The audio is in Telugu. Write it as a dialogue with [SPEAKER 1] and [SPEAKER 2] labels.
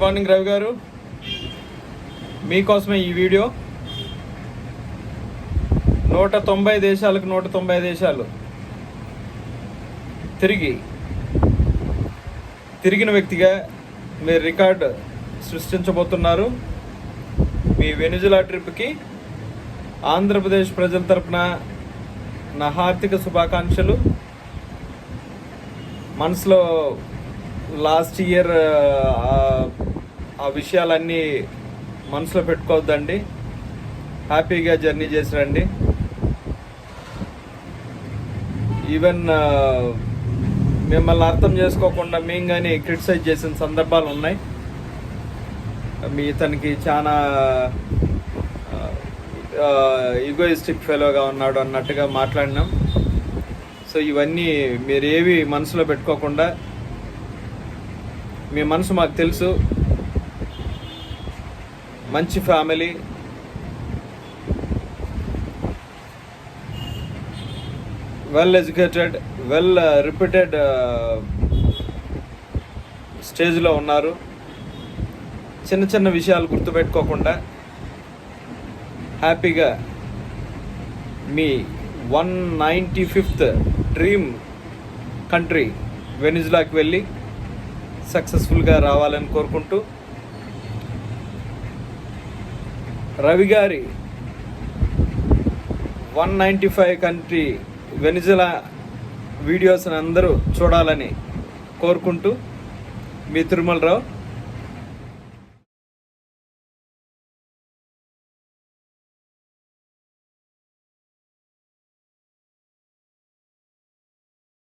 [SPEAKER 1] గుడ్ మార్నింగ్ రవి గారు. మీకోసమే ఈ వీడియో. నూట తొంభై దేశాలకు నూట తొంభై దేశాలు తిరిగి తిరిగిన వ్యక్తిగా మీరు రికార్డ్ సృష్టించబోతున్నారు. మీ వెనుజులా ట్రిప్కి ఆంధ్రప్రదేశ్ ప్రజల తరపున నా హార్దిక శుభాకాంక్షలు. మనసులో లాస్ట్ ఇయర్ ఆ విషయాలన్నీ మనసులో పెట్టుకోవద్దండి. హ్యాపీగా జర్నీ చేసి రండి ఈవెన్ మిమ్మల్ని అర్థం చేసుకోకుండా మేము కానీ క్రిటిసైజ్ చేసిన సందర్భాలు ఉన్నాయి. మీ ఇతనికి చాలా ఈగోయిస్టిక్ ఫెలోగా ఉన్నాడు అన్నట్టుగా మాట్లాడినాం. సో ఇవన్నీ మీరేవి మనసులో పెట్టుకోకుండా మీ మనసు మాకు తెలుసు. మంచి family. Well educated well reputed స్టేజ్లో ఉన్నారు. చిన్న చిన్న విషయాలు గుర్తుపెట్టుకోకుండా హ్యాపీగా మీ one ninety fifth dream country వెనిజులాకి వెళ్ళి సక్సెస్ఫుల్గా రావాలని కోరుకుంటూ రవి గారి one ninety five country Venezuela వీడియోస్ని అందరూ చూడాలని కోరుకుంటూ మీ తిరుమలరావు